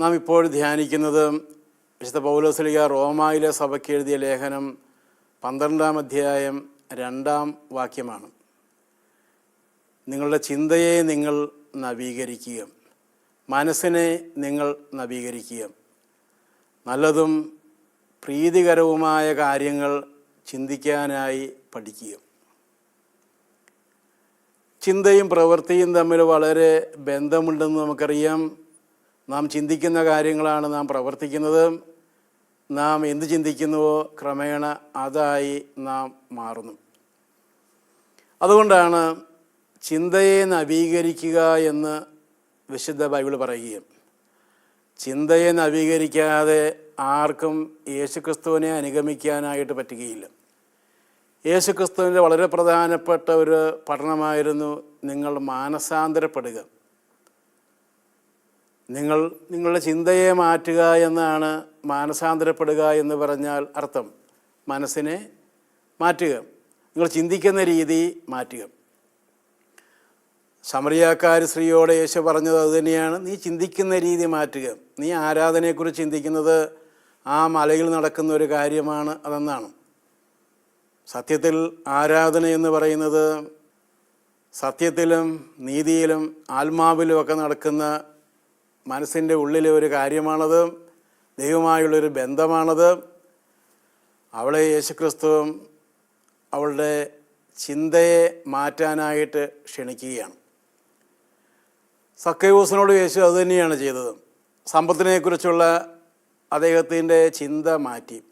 നാം ഇപ്പോൾ ധ്യാനിക്കുന്നത് വിശുദ്ധ പൗലോസ്ലിക റോമായിലെ സഭയ്ക്ക് എഴുതിയ ലേഖനം പന്ത്രണ്ടാം അധ്യായം രണ്ടാം വാക്യമാണ്. നിങ്ങളുടെ ചിന്തയെ നിങ്ങൾ നവീകരിക്കുക. മനസ്സിനെ നിങ്ങൾ നവീകരിക്കുക. നല്ലതും പ്രീതികരവുമായ കാര്യങ്ങൾ ചിന്തിക്കാനായി പഠിക്കുക. ചിന്തയും പ്രവൃത്തിയും തമ്മിൽ വളരെ ബന്ധമുണ്ടെന്ന് നമുക്കറിയാം. നാം ചിന്തിക്കുന്ന കാര്യങ്ങളാണ് നാം പ്രവർത്തിക്കുന്നത്. നാം എന്ത് ചിന്തിക്കുന്നുവോ ക്രമേണ അതായി നാം മാറുന്നു. അതുകൊണ്ടാണ് ചിന്തയെ നവീകരിക്കുക എന്ന് വിശുദ്ധ ബൈബിൾ പറയുകയും ചിന്തയെ നവീകരിക്കാതെ ആർക്കും യേശുക്രിസ്തുവിനെ അനുഗമിക്കാനായിട്ട് പറ്റുകയില്ല. യേശുക്രിസ്തുവിന്റെ വളരെ പ്രധാനപ്പെട്ട ഒരു പഠനമായിരുന്നു നിങ്ങൾ മാനസാന്തരപ്പെടുക. നിങ്ങൾ നിങ്ങളുടെ ചിന്തയെ മാറ്റുക എന്നാണ് മാനസാന്തരപ്പെടുക എന്ന് പറഞ്ഞാൽ അർത്ഥം. മനസ്സിനെ മാറ്റുക. നിങ്ങൾ ചിന്തിക്കുന്ന രീതി മാറ്റുക. സമറിയാക്കാർ സ്ത്രീയോട് യേശു പറഞ്ഞത് അതുതന്നെയാണ് നീ ചിന്തിക്കുന്ന രീതി മാറ്റുക. നീ ആരാധനയെക്കുറിച്ച് ചിന്തിക്കുന്നത് ആ മലയിൽ നടക്കുന്ന ഒരു കാര്യമാണ് അതെന്നാണ്. സത്യത്തിൽ ആരാധന എന്ന് പറയുന്നത് സത്യത്തിലും നീതിയിലും ആത്മാവിലുമൊക്കെ നടക്കുന്ന മനസ്സിന്റെ ഉള്ളിലെ ഒരു കാര്യമാണത് ദൈവമായുള്ളൊരു ബന്ധമാണത്. അവളെ യേശുക്രിസ്തുവും അവളുടെ ചിന്തയെ മാറ്റാനായിട്ട് ക്ഷണിക്കുകയാണ്. സക്കൈവൂസിനോട് യേശു അത് തന്നെയാണ് ചെയ്തത്. സമ്പത്തിനെക്കുറിച്ചുള്ള അദ്ദേഹത്തിന്റെ ചിന്ത മാറ്റി.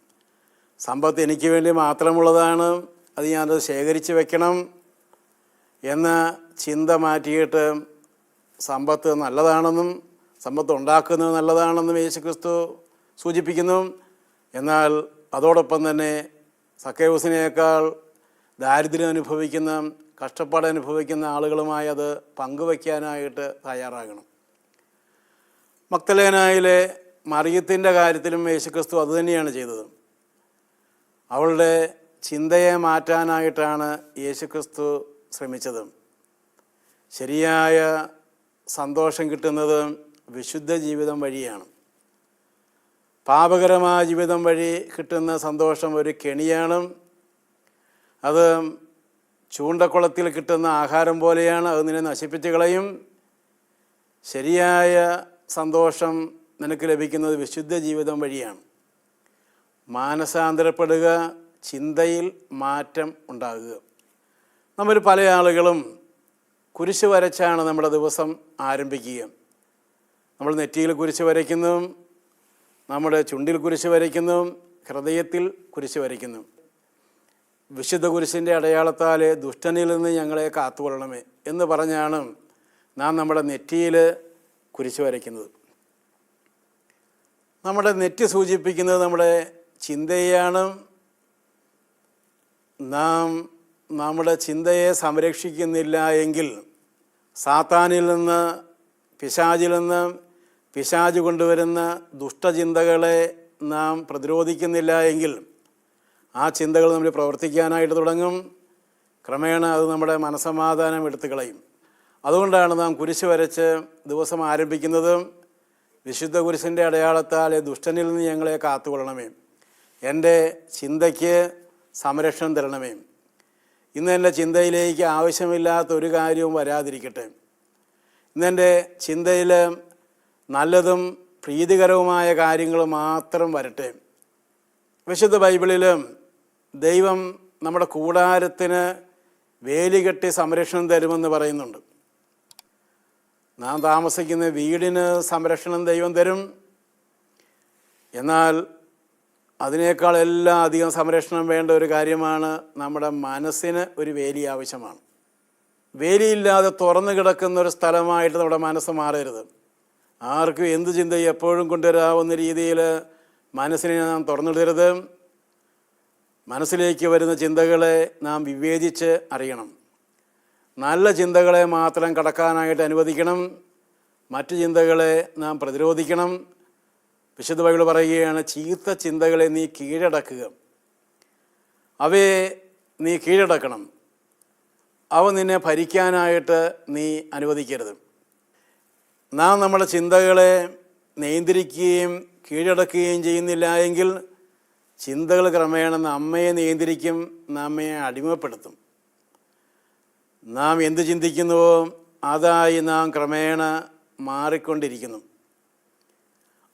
സമ്പത്ത് എനിക്ക് വേണ്ടി മാത്രമുള്ളതാണ് അത് ഞാനത് ശേഖരിച്ച് വെക്കണം എന്ന ചിന്ത മാറ്റിയിട്ട് സമ്പത്ത് നല്ലതാണെന്നും സമ്പത്ത് ഉണ്ടാക്കുന്നത് നല്ലതാണെന്നും യേശുക്രിസ്തു സൂചിപ്പിക്കുന്നു. എന്നാൽ അതോടൊപ്പം തന്നെ സക്കേവസിനേക്കാൾ ദാരിദ്ര്യം അനുഭവിക്കുന്ന കഷ്ടപ്പാട് അനുഭവിക്കുന്ന ആളുകളുമായി അത് പങ്കുവയ്ക്കാനായിട്ട് തയ്യാറാകണം. മക്തലേനായിലെ മറിയത്തിന്റെ കാര്യത്തിലും യേശുക്രിസ്തു അതുതന്നെയാണ് ചെയ്തത്. അവളുടെ ചിന്തയെ മാറ്റാനായിട്ടാണ് യേശുക്രിസ്തു ശ്രമിച്ചത്. ശരിയായ സന്തോഷം കിട്ടുന്നത് വിശുദ്ധ ജീവിതം വഴിയാണ്. പാപകരമായ ജീവിതം വഴി കിട്ടുന്ന സന്തോഷം ഒരു കെണിയാണ്. അത് ചൂണ്ടക്കുളത്തിൽ കിട്ടുന്ന ആഹാരം പോലെയാണ് അത് നിന്നെ നശിപ്പിച്ച് കളയും. ശരിയായ സന്തോഷം നിനക്ക് ലഭിക്കുന്നത് വിശുദ്ധ ജീവിതം വഴിയാണ്. മാനസാന്തരപ്പെടുക ചിന്തയിൽ മാറ്റം ഉണ്ടാകുക. നമ്മൾ പല ആളുകളും കുരിശ് വരച്ചാണ് നമ്മുടെ ദിവസം ആരംഭിക്കുക. നമ്മൾ നെറ്റിയിൽ കുരിശ് വരയ്ക്കുന്നു നമ്മുടെ ചുണ്ടിൽ കുരിശ് വരയ്ക്കുന്നു ഹൃദയത്തിൽ കുരിശ് വരയ്ക്കുന്നു. വിശുദ്ധ കുരിശിന്റെ അടയാളത്താൽ ദുഷ്ടനിൽ നിന്ന് ഞങ്ങളെ കാത്തുകൊള്ളണമേ എന്ന് പറഞ്ഞാണ് നാം നമ്മുടെ നെറ്റിയിൽ കുരിശ് വരയ്ക്കുന്നത്. നമ്മുടെ നെറ്റ് സൂചിപ്പിക്കുന്നത് നമ്മുടെ ചിന്തയാണ് നാം നമ്മുടെ ചിന്തയെ സംരക്ഷിക്കുന്നില്ല എങ്കിൽ സാത്താനിൽ നിന്ന് പിശാചിൽ നിന്ന് പിശാജ് കൊണ്ടുവരുന്ന ദുഷ്ടചിന്തകളെ നാം പ്രതിരോധിക്കുന്നില്ല എങ്കിൽ ആ ചിന്തകൾ നമ്മൾ പ്രവർത്തിക്കാനായിട്ട് തുടങ്ങും. ക്രമേണ അത് നമ്മുടെ മനസമാധാനം എടുത്തു കളയും. അതുകൊണ്ടാണ് നാം കുരിശ് വരച്ച് ദിവസം ആരംഭിക്കുന്നത് വിശുദ്ധ കുരിശിന്റെ അടയാളത്താൽ ദുഷ്ടനിൽ നിന്ന് ഞങ്ങളെ കാത്തുകൊള്ളണമേ. എന്റെ ചിന്തയ്ക്ക് സംരക്ഷണം തരണമേ. ഇന്ന് എന്റെ ചിന്തയിലേക്ക് ആവശ്യമില്ലാത്ത ഒരു കാര്യവും വരാതിരിക്കട്ടെ. ഇന്നെന്റെ ചിന്തയിൽ നല്ലതും പ്രീതികരവുമായ കാര്യങ്ങൾ മാത്രം വരട്ടെ. വിശുദ്ധ ബൈബിളിൽ ദൈവം നമ്മുടെ കൂടാരത്തിന് വേലി കെട്ടി സംരക്ഷണം തരുമെന്ന് പറയുന്നുണ്ട്. നാം താമസിക്കുന്ന വീടിന് സംരക്ഷണം ദൈവം തരും. എന്നാൽ അതിനേക്കാൾ എല്ലാം അധികം സംരക്ഷണം വേണ്ട ഒരു കാര്യമാണ് നമ്മുടെ മനസ്സിന് ഒരു വേലി ആവശ്യമാണ്. വേലിയില്ലാതെ തുറന്നു കിടക്കുന്ന ഒരു സ്ഥലമായിട്ട് നമ്മുടെ മനസ്സ് മാറരുത്. ആർക്കും എന്ത് ചിന്ത എപ്പോഴും കൊണ്ടുവരാവുന്ന രീതിയിൽ മനസ്സിനെ നാം തുറന്നിടരുത്. മനസ്സിലേക്ക് വരുന്ന ചിന്തകളെ നാം വിവേചിച്ച് അറിയണം. നല്ല ചിന്തകളെ മാത്രം കടക്കാനായിട്ട് അനുവദിക്കണം. മറ്റു ചിന്തകളെ നാം പ്രതിരോധിക്കണം. വിശുദ്ധ ബൈബിൾ പറയുകയാണ് ചീത്ത ചിന്തകളെ നീ കീഴടക്കുക. അവയെ നീ കീഴടക്കണം. അവ നിന്നെ ഭരിക്കാനായിട്ട് നീ അനുവദിക്കരുത്. നാം നമ്മുടെ ചിന്തകളെ നിയന്ത്രിക്കുകയും കീഴടക്കുകയും ചെയ്യുന്നില്ല എങ്കിൽ ചിന്തകൾ ക്രമേണ നമ്മയെ നിയന്ത്രിക്കും നമ്മെ അടിമപ്പെടുത്തും. നാം എന്ത് ചിന്തിക്കുന്നുവോ അതായി നാം ക്രമേണ മാറിക്കൊണ്ടിരിക്കുന്നു.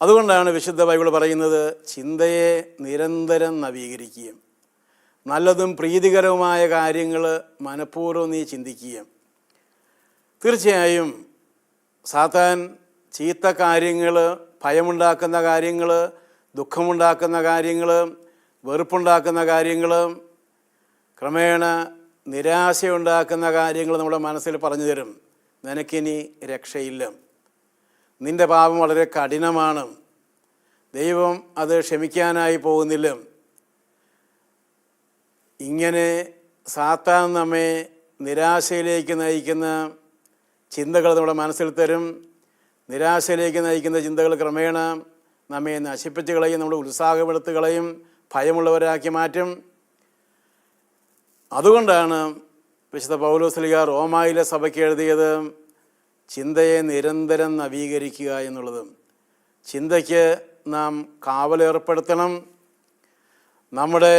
അതുകൊണ്ടാണ് വിശുദ്ധ ബൈബിൾ പറയുന്നത് ചിന്തയെ നിരന്തരം നവീകരിക്കുകയും നല്ലതും പ്രീതികരവുമായ കാര്യങ്ങൾ മനഃപൂർവം നീ ചിന്തിക്കുകയും. തീർച്ചയായും സാത്താൻ ചീത്ത കാര്യങ്ങൾ ഭയമുണ്ടാക്കുന്ന കാര്യങ്ങൾ ദുഃഖമുണ്ടാക്കുന്ന കാര്യങ്ങൾ വെറുപ്പുണ്ടാക്കുന്ന കാര്യങ്ങൾ ക്രമേണ നിരാശയുണ്ടാക്കുന്ന കാര്യങ്ങൾ നമ്മുടെ മനസ്സിൽ പറഞ്ഞു തരും. നിനക്കിനി രക്ഷയില്ല. നിന്റെ പാപം വളരെ കഠിനമാണ്. ദൈവം അത് ക്ഷമിക്കാനായി പോകുന്നില്ല. ഇങ്ങനെ സാത്താൻ നമ്മെ നിരാശയിലേക്ക് നയിക്കുന്ന ചിന്തകൾ നമ്മുടെ മനസ്സിൽ തരും. നിരാശയിലേക്ക് നയിക്കുന്ന ചിന്തകൾ ക്രമേണ നമ്മെ നശിപ്പിച്ച് കളയും നമ്മുടെ ഉത്സാഹമെടുത്ത് കളയും ഭയമുള്ളവരാക്കി മാറ്റും. അതുകൊണ്ടാണ് വിശുദ്ധ പൗലോസ്ലിക റോമായിലെ സഭയ്ക്ക് എഴുതിയത് ചിന്തയെ നിരന്തരം നവീകരിക്കുക എന്നുള്ളത്. ചിന്തയ്ക്ക് നാം കാവലേർപ്പെടുത്തണം നമ്മുടെ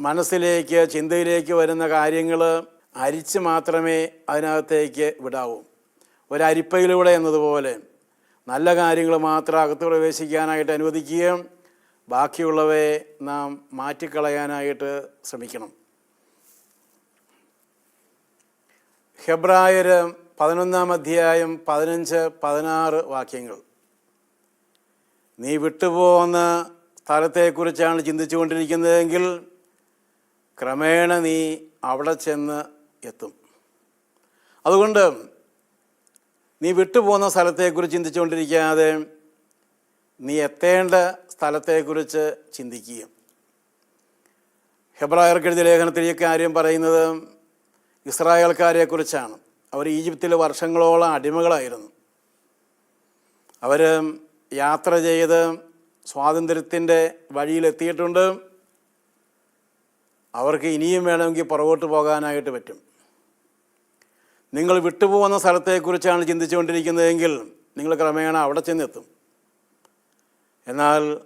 മനസ്സിലേക്ക് ചിന്തയിലേക്ക് വരുന്ന കാര്യങ്ങൾ അരിച്ച് മാത്രമേ അതിനകത്തേക്ക് വിടാവൂ. ഒരരിപ്പയിലൂടെ എന്നതുപോലെ നല്ല കാര്യങ്ങൾ മാത്രം അകത്ത് പ്രവേശിക്കാനായിട്ട് അനുവദിക്കുകയും ബാക്കിയുള്ളവയെ നാം മാറ്റിക്കളയാനായിട്ട് ശ്രമിക്കണം. ഹെബ്രായർ പതിനൊന്നാം അധ്യായം പതിനഞ്ച് പതിനാറ് വാക്യങ്ങൾ. നീ വിട്ടുപോകുന്ന സ്ഥലത്തെക്കുറിച്ചാണ് ചിന്തിച്ചുകൊണ്ടിരിക്കുന്നതെങ്കിൽ ക്രമേണ നീ അവിടെ ചെന്ന് എത്തും. അതുകൊണ്ട് നീ വിട്ടുപോകുന്ന സ്ഥലത്തെക്കുറിച്ച് ചിന്തിച്ചുകൊണ്ടിരിക്കാതെ നീ എത്തേണ്ട സ്ഥലത്തെക്കുറിച്ച് ചിന്തിക്കുക ഹെബ്രായർക്കെഴുതിയ ലേഖനത്തിൽ ഈ കാര്യം പറയുന്നത് ഇസ്രായേൽക്കാരെക്കുറിച്ചാണ്. അവർ ഈജിപ്തിൽ വർഷങ്ങളോളം അടിമകളായിരുന്നു. അവർ യാത്ര ചെയ്ത് സ്വാതന്ത്ര്യത്തിന്റെ വഴിയിലെത്തിയിട്ടുണ്ട്. അവർക്ക് ഇനിയും വേണമെങ്കിൽ പുറകോട്ട് പോകാനായിട്ട് പറ്റും. നിങ്ങൾ വിട്ടുപോകുന്ന സ്ഥലത്തെക്കുറിച്ചാണ് ചിന്തിച്ചുകൊണ്ടിരിക്കുന്നതെങ്കിൽ നിങ്ങൾ ക്രമേണ അവിടെ ചെന്നെത്തും. എന്നാൽ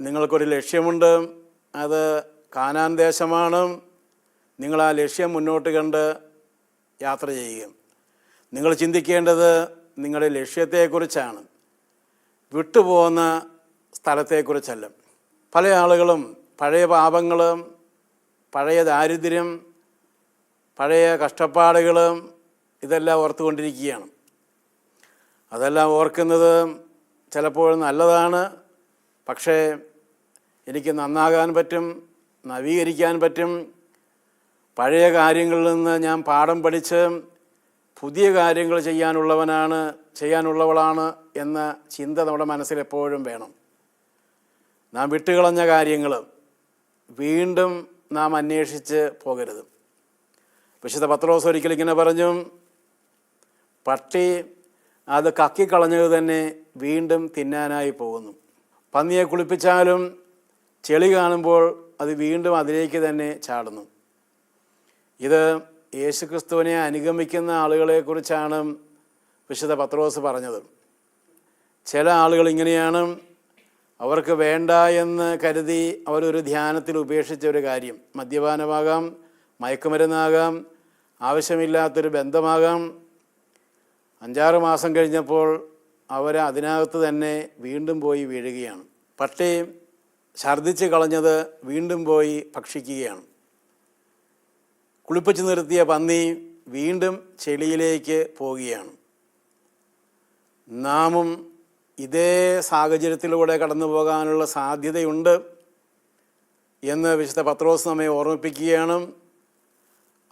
നിങ്ങൾക്കൊരു ലക്ഷ്യമുണ്ട്. അത് കാനാൻ ദേശമാണ്. നിങ്ങൾ ആ ലക്ഷ്യം മുന്നോട്ട് കണ്ട് യാത്ര ചെയ്യുക. നിങ്ങൾ ചിന്തിക്കേണ്ടത് നിങ്ങളുടെ ലക്ഷ്യത്തെക്കുറിച്ചാണ്. വിട്ടുപോകുന്ന സ്ഥലത്തെക്കുറിച്ചല്ല. പല ആളുകളും പഴയ പാപങ്ങളും പഴയ ദാരിദ്ര്യം പഴയ കഷ്ടപ്പാടുകളും ഇതെല്ലാം ഓർത്തുകൊണ്ടിരിക്കുകയാണ്. അതെല്ലാം ഓർക്കുന്നത് ചിലപ്പോൾ നല്ലതാണ് പക്ഷേ എനിക്ക് നന്നാകാൻ പറ്റും നവീകരിക്കാൻ പറ്റും. പഴയ കാര്യങ്ങളിൽ നിന്ന് ഞാൻ പാഠം പഠിച്ച് പുതിയ കാര്യങ്ങൾ ചെയ്യാനുള്ളവനാണ് ചെയ്യാനുള്ളവളാണ് എന്ന ചിന്ത നമ്മുടെ മനസ്സിൽ എപ്പോഴും വേണം. നാം വിട്ടുകളഞ്ഞ കാര്യങ്ങൾ വീണ്ടും നാം അന്വേഷിച്ച് പോകരുത്. വിശുദ്ധ പത്രോസ് ഒരിക്കൽ ഇങ്ങനെ പറഞ്ഞു പട്ടി അത് കക്കിക്കളഞ്ഞത് തന്നെ വീണ്ടും തിന്നാനായി പോകുന്നു. പന്നിയെ കുളിപ്പിച്ചാലും ചെളി കാണുമ്പോൾ അത് വീണ്ടും അതിലേക്ക് തന്നെ ചാടുന്നു. ഇത് യേശുക്രിസ്തുവിനെ അനുഗമിക്കുന്ന ആളുകളെക്കുറിച്ചാണ് വിശുദ്ധ പത്രോസ് പറഞ്ഞത്. ചില ആളുകൾ ഇങ്ങനെയാണ് അവർക്ക് വേണ്ട എന്ന് കരുതി അവരൊരു ധ്യാനത്തിൽ ഉപേക്ഷിച്ച ഒരു കാര്യം. മദ്യപാനമാകാം മയക്കുമരുന്നാകാം ആവശ്യമില്ലാത്തൊരു ബന്ധമാകാം അഞ്ചാറ് മാസം കഴിഞ്ഞപ്പോൾ അവർ അതിനകത്ത് തന്നെ വീണ്ടും പോയി വീഴുകയാണ്. പട്ടി ഛർദ്ദിച്ച് കളഞ്ഞത് വീണ്ടും പോയി ഭക്ഷിക്കുകയാണ്. കുളിപ്പിച്ച് നിർത്തിയ പന്നി വീണ്ടും ചെളിയിലേക്ക് പോവുകയാണ്. നാമും ഇതേ സാഹചര്യത്തിലൂടെ കടന്നു പോകാനുള്ള സാധ്യതയുണ്ട് എന്ന് വിശുദ്ധ പത്രോസ് നമ്മെ ഓർമ്മിപ്പിക്കുകയാണ്.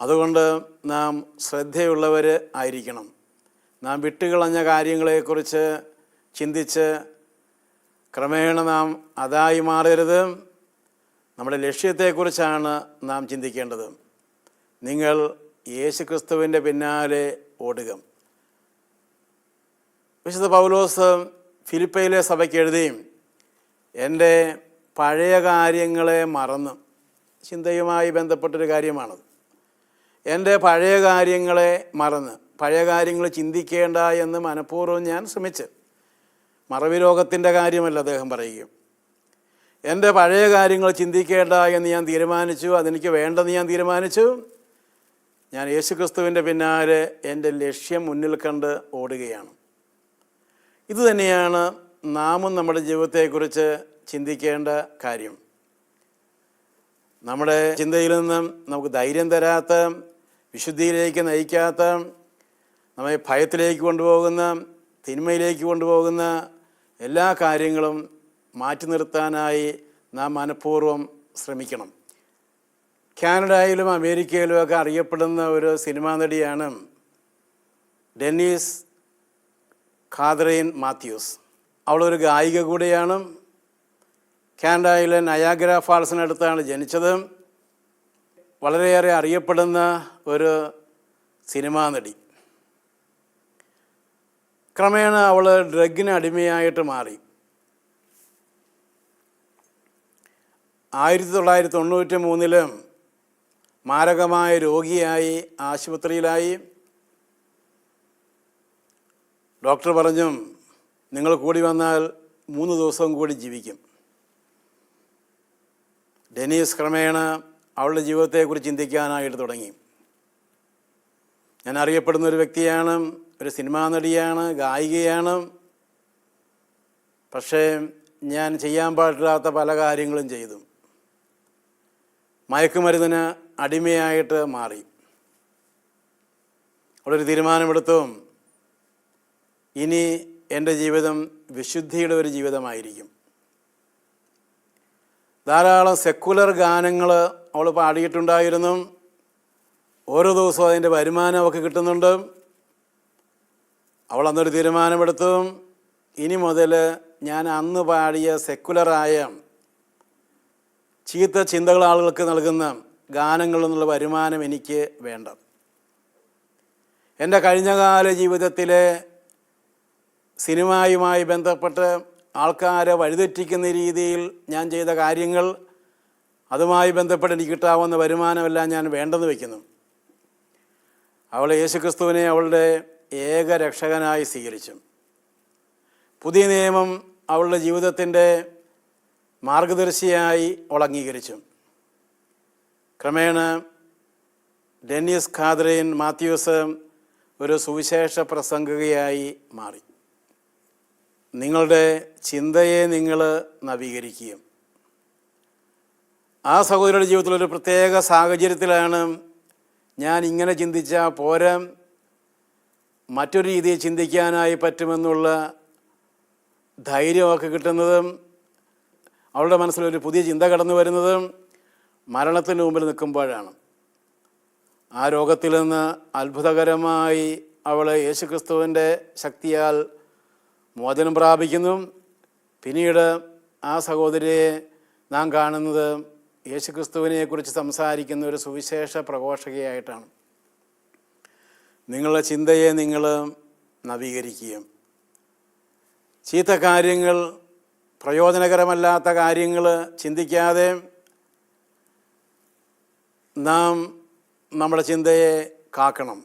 അതുകൊണ്ട് നാം ശ്രദ്ധയുള്ളവർ ആയിരിക്കണം. നാം വിട്ടുകളഞ്ഞ കാര്യങ്ങളെക്കുറിച്ച് ചിന്തിച്ച് ക്രമേണ നാം അതായി മാറരുത്. നമ്മുടെ ലക്ഷ്യത്തെക്കുറിച്ചാണ് നാം ചിന്തിക്കേണ്ടത്. നിങ്ങൾ യേശുക്രിസ്തുവിന്റെ പിന്നാലെ ഓടുക. വിശുദ്ധ പൗലോസ് ഫിലിപ്പയിലെ സഭയ്ക്ക് എഴുതിയും എന്റെ പഴയ കാര്യങ്ങളെ മറന്ന് ചിന്തയുമായി ബന്ധപ്പെട്ടൊരു കാര്യമാണത്. എന്റെ പഴയ കാര്യങ്ങളെ മറന്ന് പഴയ കാര്യങ്ങൾ ചിന്തിക്കേണ്ട എന്ന് മനഃപൂർവം ഞാൻ ശ്രമിച്ച്. മറവി രോഗത്തിന്റെ കാര്യമല്ല അദ്ദേഹം പറയുകയും. എന്റെ പഴയ കാര്യങ്ങൾ ചിന്തിക്കേണ്ട എന്ന് ഞാൻ തീരുമാനിച്ചു. അതെനിക്ക് വേണ്ടെന്ന് ഞാൻ തീരുമാനിച്ചു. ഞാൻ യേശുക്രിസ്തുവിന്റെ പിന്നാലെ എന്റെ ലക്ഷ്യം മുന്നിൽ കണ്ട് ഓടുകയാണ്. ഇതുതന്നെയാണ് നാമും നമ്മുടെ ജീവിതത്തെക്കുറിച്ച് ചിന്തിക്കേണ്ട കാര്യം. നമ്മുടെ ചിന്തയിൽ നിന്നും നമുക്ക് ധൈര്യം തരാത്ത വിശുദ്ധിയിലേക്ക് നയിക്കാത്ത നമ്മെ ഭയത്തിലേക്ക് കൊണ്ടുപോകുന്ന തിന്മയിലേക്ക് കൊണ്ടുപോകുന്ന എല്ലാ കാര്യങ്ങളും മാറ്റി നിർത്താനായി നാം മനഃപൂർവം ശ്രമിക്കണം. കാനഡയിലും അമേരിക്കയിലും ഒക്കെ അറിയപ്പെടുന്ന ഒരു സിനിമാ നടിയാണ് ഡെന്നീസ് ഖാദറൈൻ മാത്യൂസ്. അവളൊരു ഗായിക കൂടിയാണ്. കാനഡയിലെ നയാഗ്ര ഫാൾസിനടുത്താണ് ജനിച്ചത്. വളരെയേറെ അറിയപ്പെടുന്ന ഒരു സിനിമാ നടി. ക്രമേണ അവൾ ഡ്രഗിന് അടിമയായിട്ട് മാറി. ആയിരത്തി തൊള്ളായിരത്തി തൊണ്ണൂറ്റി മൂന്നിൽ മാരകമായ രോഗിയായി ആശുപത്രിയിലായി. ഡോക്ടർ പറഞ്ഞു നിങ്ങൾ കൂടി വന്നാൽ മൂന്ന് ദിവസം കൂടി ജീവിക്കും. ഡെനീസ് ക്രമേണ അവളുടെ ജീവിതത്തെക്കുറിച്ച് ചിന്തിക്കാനായിട്ട് തുടങ്ങി. ഞാൻ അറിയപ്പെടുന്ന ഒരു വ്യക്തിയാണ് ഒരു സിനിമാ നടിയാണ് ഗായികയാണ്. പക്ഷേ ഞാൻ ചെയ്യാൻ പാടില്ലാത്ത പല കാര്യങ്ങളും ചെയ്തു. മയക്കുമരുന്നിന് അടിമയായിട്ട് മാറി. അവിടെ ഒരു തീരുമാനമെടുത്തു. ഇനി എന്റെ ജീവിതം വിശുദ്ധിയുടെ ഒരു ജീവിതമായിരിക്കും. ധാരാളം സെക്കുലർ ഗാനങ്ങൾ അവൾ പാടിയിട്ടുണ്ടായിരുന്നു. ഓരോ ദിവസവും അതിന്റെ വരുമാനം അവൾക്ക് കിട്ടുന്നുണ്ട്. അവൾ അന്നൊരു തീരുമാനമെടുത്തു. ഇനി മുതൽ ഞാൻ അന്ന് പാടിയ സെക്കുലറായ ചീത്ത ചിന്തകൾ ആളുകൾക്ക് നൽകുന്ന ഗാനങ്ങളിൽ നിന്നുള്ള വരുമാനം എനിക്ക് വേണ്ട. എന്റെ കഴിഞ്ഞകാല ജീവിതത്തിലെ സിനിമയുമായി ബന്ധപ്പെട്ട് ആൾക്കാരെ വഴിതെറ്റിക്കുന്ന രീതിയിൽ ഞാൻ ചെയ്ത കാര്യങ്ങൾ അതുമായി ബന്ധപ്പെട്ട് എനിക്ക് കിട്ടാവുന്ന വരുമാനമെല്ലാം ഞാൻ വേണ്ടെന്ന് വയ്ക്കുന്നു. അവൾ യേശുക്രിസ്തുവിനെ അവളുടെ ഏക രക്ഷകനായി സ്വീകരിച്ചു. പുതിയ നിയമം അവളുടെ ജീവിതത്തിന്റെ മാർഗദർശിയായി അവൾ അംഗീകരിച്ചു ക്രമേണ ഡെന്നിസ് ഖാദ്രയിൻ മാത്യൂസ് ഒരു സുവിശേഷ പ്രസംഗകയായി മാറി. നിങ്ങളുടെ ചിന്തയെ നിങ്ങൾ നവീകരിക്കുകയും ആ സഹോദരിയുടെ ജീവിതത്തിൽ ഒരു പ്രത്യേക സാഹചര്യത്തിലാണ് ഞാൻ ഇങ്ങനെ ചിന്തിച്ച പോരാ മറ്റൊരു രീതിയിൽ ചിന്തിക്കാനായി പറ്റുമെന്നുള്ള ധൈര്യമൊക്കെ കിട്ടുന്നതും അവളുടെ മനസ്സിലൊരു പുതിയ ചിന്ത കടന്നു വരുന്നതും മരണത്തിന് മുമ്പിൽ നിൽക്കുമ്പോഴാണ്. ആ രോഗത്തിൽ നിന്ന് അത്ഭുതകരമായി അവൾ യേശുക്രിസ്തുവിന്റെ ശക്തിയാൽ മോചനം പ്രാപിക്കുന്നു. പിന്നീട് ആ സഹോദരിയെ നാം കാണുന്നത് യേശുക്രിസ്തുവിനെക്കുറിച്ച് സംസാരിക്കുന്ന ഒരു സുവിശേഷ പ്രഘോഷകയായിട്ടാണ്. നിങ്ങളുടെ ചിന്തയെ നിങ്ങൾ നവീകരിക്കുകയും. ചീത്ത കാര്യങ്ങൾ പ്രയോജനകരമല്ലാത്ത കാര്യങ്ങൾ ചിന്തിക്കാതെ നാം നമ്മുടെ ചിന്തയെ കാക്കണം.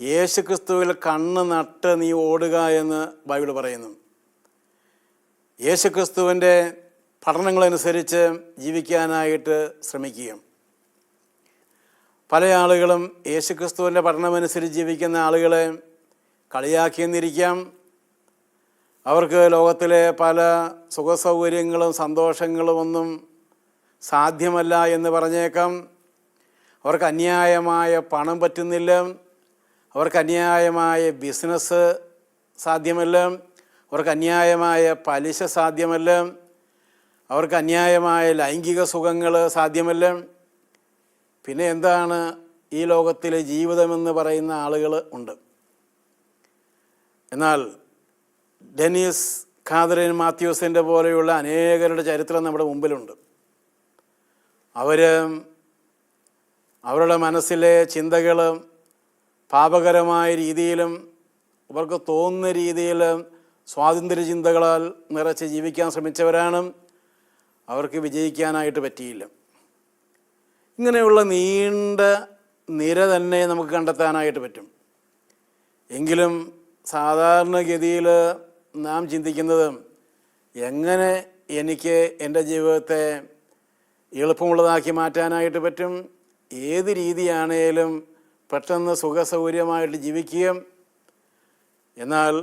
യേശു ക്രിസ്തുവിൽ കണ്ണ് നട്ട് നീ ഓടുക എന്ന് ബൈബിൾ പറയുന്നു. യേശു ക്രിസ്തുവിന്റെ പഠനങ്ങളനുസരിച്ച് ജീവിക്കാനായിട്ട് ശ്രമിക്കുകയും. പല ആളുകളും യേശുക്രിസ്തുവിന്റെ പഠനമനുസരിച്ച് ജീവിക്കുന്ന ആളുകളെ കളിയാക്കിയെന്നിരിക്കാം. അവർക്ക് ലോകത്തിലെ പല സുഖസൗകര്യങ്ങളും സന്തോഷങ്ങളും ഒന്നും സാധ്യമല്ല എന്ന് പറഞ്ഞേക്കാം. അവർക്ക് അന്യായമായ പണം പറ്റുന്നില്ല. അവർക്ക് അന്യായമായ ബിസിനസ് സാധ്യമല്ല. അവർക്ക് അന്യായമായ പലിശ സാധ്യമല്ല. അവർക്ക് അന്യായമായ ലൈംഗിക സുഖങ്ങൾ സാധ്യമല്ല. പിന്നെ എന്താണ് ഈ ലോകത്തിലെ ജീവിതമെന്ന് പറയുന്ന ആളുകൾ ഉണ്ട്. എന്നാൽ ഡെനീസ് ഖാദറിൻ മാത്യൂസിന്റെ പോലെയുള്ള അനേകരുടെ ചരിത്രം നമ്മുടെ മുമ്പിലുണ്ട്. അവർ അവരുടെ മനസ്സിലെ ചിന്തകൾ പാപകരമായ രീതിയിലും അവർക്ക് തോന്നുന്ന രീതിയിൽ സ്വാതന്ത്ര്യ ചിന്തകളാൽ നിറച്ച് ജീവിക്കാൻ ശ്രമിച്ചവരാണ്. അവർക്ക് വിജയിക്കാനായിട്ട് പറ്റിയില്ല. ഇങ്ങനെയുള്ള നീണ്ട നിര തന്നെ നമുക്ക് കണ്ടെത്താനായിട്ട് പറ്റും. എങ്കിലും സാധാരണഗതിയിൽ നാം ചിന്തിക്കുന്നത് എങ്ങനെ എനിക്ക് എന്റെ ജീവിതത്തെ എളുപ്പമുള്ളതാക്കി മാറ്റാനായിട്ട് പറ്റും? ഏത് രീതിയാണേലും പെട്ടെന്ന് സുഖസൗകര്യമായിട്ട് ജീവിക്കുകയും എന്നാൽ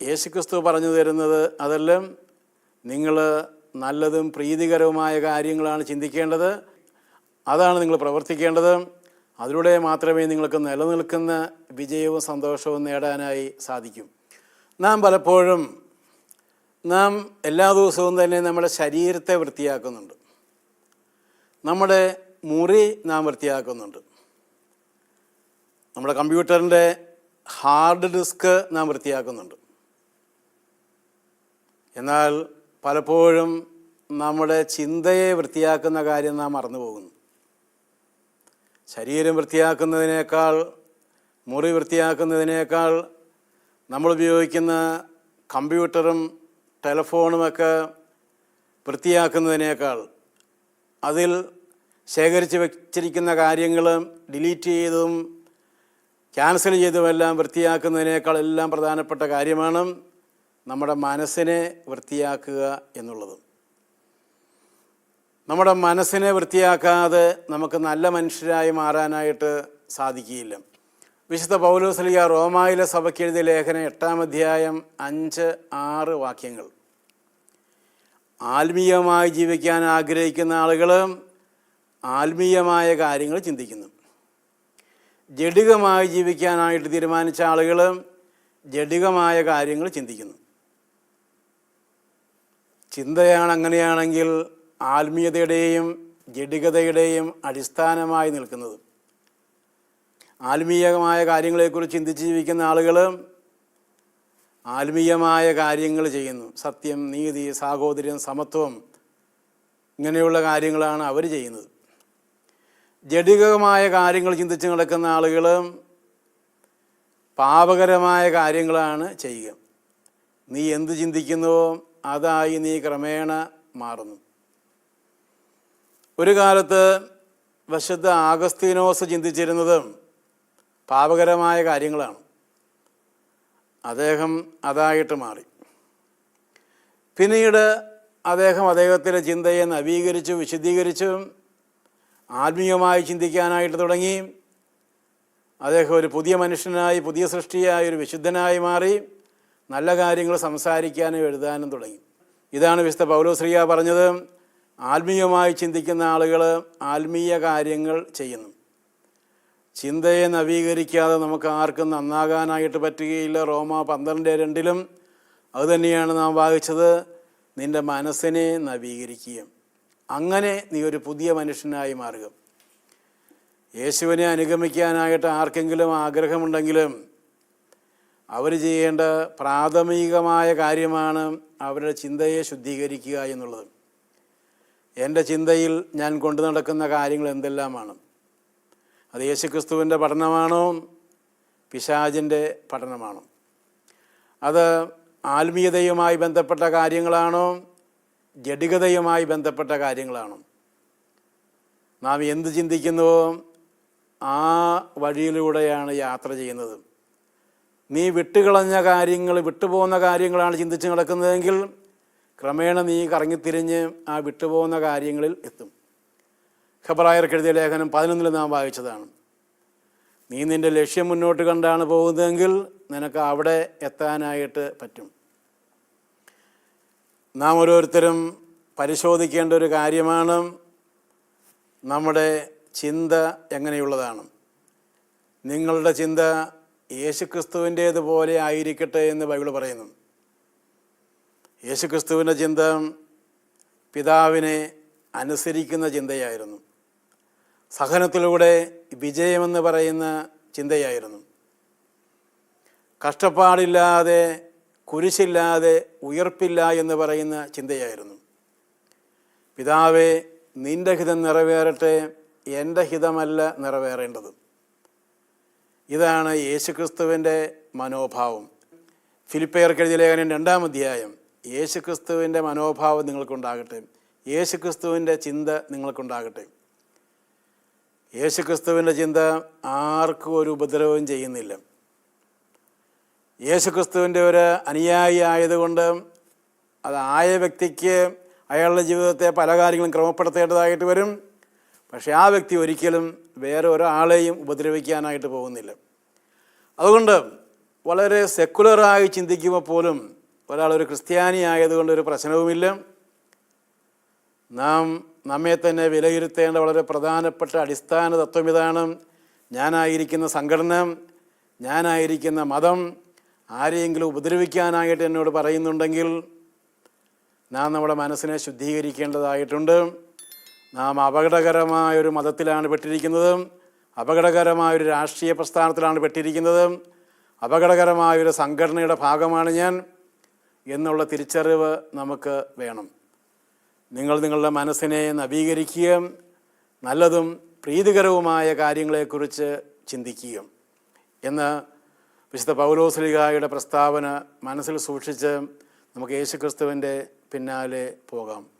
യേശുക്രിസ്തു പറഞ്ഞു തരുന്നത് അതെല്ലാം നിങ്ങൾ നല്ലതും പ്രീതികരവുമായ കാര്യങ്ങളാണ് ചിന്തിക്കേണ്ടത്. അതാണ് നിങ്ങൾ പ്രവർത്തിക്കേണ്ടത്. അതിലൂടെ മാത്രമേ നിങ്ങൾക്ക് നിലനിൽക്കുന്ന വിജയവും സന്തോഷവും നേടാനായി സാധിക്കും. നാം പലപ്പോഴും നാം എല്ലാ ദിവസവും തന്നെ നമ്മുടെ ശരീരത്തെ വൃത്തിയാക്കുന്നുണ്ട്. നമ്മുടെ മുറി നാം വൃത്തിയാക്കുന്നുണ്ട്. നമ്മുടെ കമ്പ്യൂട്ടറിന്റെ ഹാർഡ് ഡിസ്ക് നാം വൃത്തിയാക്കുന്നുണ്ട്. എന്നാൽ പലപ്പോഴും നമ്മുടെ ചിന്തയെ വൃത്തിയാക്കുന്ന കാര്യം നാം മറന്നു പോകുന്നു ശരീരം വൃത്തിയാക്കുന്നതിനേക്കാൾ മുറി വൃത്തിയാക്കുന്നതിനേക്കാൾ നമ്മൾ ഉപയോഗിക്കുന്ന കമ്പ്യൂട്ടറും ടെലഫോണുമൊക്കെ വൃത്തിയാക്കുന്നതിനേക്കാൾ അതിൽ ശേഖരിച്ച് വച്ചിരിക്കുന്ന കാര്യങ്ങൾ ഡിലീറ്റ് ചെയ്തതും ക്യാൻസൽ ചെയ്തതുമെല്ലാം വൃത്തിയാക്കുന്നതിനേക്കാൾ എല്ലാം പ്രധാനപ്പെട്ട കാര്യമാണ് നമ്മുടെ മനസ്സിനെ വൃത്തിയാക്കുക എന്നുള്ളത്. നമ്മുടെ മനസ്സിനെ വൃത്തിയാക്കാതെ നമുക്ക് നല്ല മനുഷ്യരായി മാറാനായിട്ട് സാധിക്കുകയില്ല. വിശുദ്ധ പൗലോസ്ലിയ റോമായിലെ സഭയ്ക്ക് എഴുതിയ ലേഖനം എട്ടാം അധ്യായം അഞ്ച് ആറ് വാക്യങ്ങൾ. ആത്മീയമായി ജീവിക്കാൻ ആഗ്രഹിക്കുന്ന ആളുകൾ ആത്മീയമായ കാര്യങ്ങൾ ചിന്തിക്കുന്നു. ജഡികമായി ജീവിക്കാനായിട്ട് തീരുമാനിച്ച ആളുകൾ ജഡികമായ കാര്യങ്ങൾ ചിന്തിക്കുന്നു. ചിന്തയാണ് അങ്ങനെയാണെങ്കിൽ ആത്മീയതയുടെയും ജഡികതയുടെയും അടിസ്ഥാനമായി നിൽക്കുന്നത്. ആത്മീയമായ കാര്യങ്ങളെക്കുറിച്ച് ചിന്തിച്ച് ജീവിക്കുന്ന ആളുകൾ ആത്മീയമായ കാര്യങ്ങൾ ചെയ്യുന്നു. സത്യം നീതി സാഹോദര്യം സമത്വം ഇങ്ങനെയുള്ള കാര്യങ്ങളാണ് അവർ ചെയ്യുന്നത്. ജഡികമായ കാര്യങ്ങൾ ചിന്തിച്ച് നടക്കുന്ന ആളുകൾ പാപകരമായ കാര്യങ്ങളാണ് ചെയ്യുക. നീ എന്ത് ചിന്തിക്കുന്നുവോ അതായി നീ ക്രമേണ മാറുന്നു. ഒരു കാലത്ത് വശുദ്ധ ആഗസ്തീനോസ് ചിന്തിച്ചിരുന്നത് പാപകരമായ കാര്യങ്ങളാണ്. അദ്ദേഹം അതായിട്ട് മാറി. പിന്നീട് അദ്ദേഹം അദ്ദേഹത്തിന്റെ ചിന്തയെ നവീകരിച്ചു വിശദീകരിച്ചു ആത്മീയമായി ചിന്തിക്കാനായിട്ട് തുടങ്ങി. അദ്ദേഹം ഒരു പുതിയ മനുഷ്യനായി പുതിയ സൃഷ്ടിയായി ഒരു വിശുദ്ധനായി മാറി. നല്ല കാര്യങ്ങൾ സംസാരിക്കാനും എഴുതാനും തുടങ്ങി. ഇതാണ് വിശുദ്ധ പൗലോശ്രീയ പറഞ്ഞത്. ആത്മീയമായി ചിന്തിക്കുന്ന ആളുകൾ ആത്മീയ കാര്യങ്ങൾ ചെയ്യുന്നു. ചിന്തയെ നവീകരിക്കാതെ നമുക്ക് ആർക്കും നന്നാകാനായിട്ട് പറ്റുകയില്ല. റോമ പന്ത്രണ്ട് രണ്ടിലും അതുതന്നെയാണ് നാം വായിച്ചത്. നിന്റെ മനസ്സിനെ നവീകരിക്കുക അങ്ങനെ നീ ഒരു പുതിയ മനുഷ്യനായി മാറുക. യേശുവിനെ അനുഗമിക്കാനായിട്ട് ആർക്കെങ്കിലും ആഗ്രഹമുണ്ടെങ്കിലും അവർ ചെയ്യേണ്ട പ്രാഥമികമായ കാര്യമാണ് അവരുടെ ചിന്തയെ ശുദ്ധീകരിക്കുക എന്നുള്ളത്. എന്റെ ചിന്തയിൽ ഞാൻ കൊണ്ടു നടക്കുന്ന കാര്യങ്ങൾ എന്തെല്ലാമാണ്? അത് യേശുക്രിസ്തുവിന്റെ പഠനമാണോ? പിശാജിന്റെ പഠനമാണോ? അത് ആത്മീയതയുമായി ബന്ധപ്പെട്ട കാര്യങ്ങളാണോ? ജഡികതയുമായി ബന്ധപ്പെട്ട കാര്യങ്ങളാണോ? നാം എന്ത് ചിന്തിക്കുന്നുവോ ആ വഴിയിലൂടെയാണ് യാത്ര ചെയ്യുന്നത്. നീ വിട്ടുകളഞ്ഞ കാര്യങ്ങൾ വിട്ടുപോകുന്ന കാര്യങ്ങളാണ് ചിന്തിച്ച് നടക്കുന്നതെങ്കിൽ ക്രമേണ നീ കറങ്ങിത്തിരിഞ്ഞ് ആ വിട്ടുപോകുന്ന കാര്യങ്ങളിൽ എത്തും. ഖബറായർക്ക് എഴുതിയ ലേഖനം പതിനൊന്നിൽ നാം വായിച്ചതാണ്. നീ നിന്റെ ലക്ഷ്യം മുന്നോട്ട് കണ്ടാണ് പോകുന്നതെങ്കിൽ നിനക്ക് അവിടെ എത്താനായിട്ട് പറ്റും. നാം ഓരോരുത്തരും പരിശോധിക്കേണ്ട ഒരു കാര്യമാണ് നമ്മുടെ ചിന്ത എങ്ങനെയുള്ളതാണ്. നിങ്ങളുടെ ചിന്ത യേശുക്രിസ്തുവിന്റേതുപോലെ ആയിരിക്കട്ടെ എന്ന് ബൈബിൾ പറയുന്നു. യേശുക്രിസ്തുവിന്റെ ചിന്ത പിതാവിനെ അനുസരിക്കുന്ന ചിന്തയായിരുന്നു. സഹനത്തിലൂടെ വിജയമെന്ന് പറയുന്ന ചിന്തയായിരുന്നു. കഷ്ടപ്പാടില്ലാതെ കുരിശില്ലാതെ ഉയർപ്പില്ല എന്ന് പറയുന്ന ചിന്തയായിരുന്നു. പിതാവെ നിന്റെ ഹിതം നിറവേറട്ടെ എന്റെ ഹിതമല്ല നിറവേറേണ്ടത്. ഇതാണ് യേശുക്രിസ്തുവിന്റെ മനോഭാവം. ഫിലിപ്പയർക്കെഴുതിയ ലേഖനം രണ്ടാം അധ്യായം യേശുക്രിസ്തുവിന്റെ മനോഭാവം നിങ്ങൾക്കുണ്ടാകട്ടെ. യേശുക്രിസ്തുവിന്റെ ചിന്ത നിങ്ങൾക്കുണ്ടാകട്ടെ. യേശുക്രിസ്തുവിന്റെ ചിന്ത ആർക്കും ഒരു ഉപദ്രവവും ചെയ്യുന്നില്ല. യേശുക്രിസ്തുവിന്റെ ഒരു അനുയായി ആയതുകൊണ്ട് അതായ വ്യക്തിക്ക് അയാളുടെ ജീവിതത്തെ പല കാര്യങ്ങളും ക്രമപ്പെടുത്തേണ്ടതായിട്ട് വരും. പക്ഷേ ആ വ്യക്തി ഒരിക്കലും വേറെ ഒരാളെയും ഉപദ്രവിക്കാനായിട്ട് പോകുന്നില്ല. അതുകൊണ്ട് വളരെ സെക്കുലറായി ചിന്തിക്കുമ്പോൾ പോലും ഒരാളൊരു ക്രിസ്ത്യാനി ആയതുകൊണ്ട് ഒരു പ്രശ്നവുമില്ല. നാം നമ്മെ തന്നെ വിലയിരുത്തേണ്ട വളരെ പ്രധാനപ്പെട്ട അടിസ്ഥാന തത്വം ഇതാണ്. ഞാനായിരിക്കുന്ന സംഘടന ഞാനായിരിക്കുന്ന മതം ആരെയെങ്കിലും ഉപദ്രവിക്കാനായിട്ട് എന്നോട് പറയുന്നുണ്ടെങ്കിൽ നാം നമ്മുടെ മനസ്സിനെ ശുദ്ധീകരിക്കേണ്ടതായിട്ടുണ്ട്. നാം അപകടകരമായൊരു മതത്തിലാണ് പെട്ടിരിക്കുന്നത്. അപകടകരമായൊരു രാഷ്ട്രീയ പ്രസ്ഥാനത്തിലാണ് പെട്ടിരിക്കുന്നത്. അപകടകരമായൊരു സംഘടനയുടെ ഭാഗമാണ് ഞാൻ. എന്നുള്ള തിരിച്ചറിവ് നമുക്ക് വേണം. നിങ്ങൾ നിങ്ങളുടെ മനസ്സിനെ നവീകരിക്കുകയും നല്ലതും പ്രീതികരവുമായ കാര്യങ്ങളെക്കുറിച്ച് ചിന്തിക്കുകയും. എന്ന് വിശുദ്ധ പൗലോസ്ലിഗായുടെ പ്രസ്താവന മനസ്സിൽ സൂക്ഷിച്ച് നമുക്ക് യേശുക്രിസ്തുവിന്റെ പിന്നാലെ പോകാം.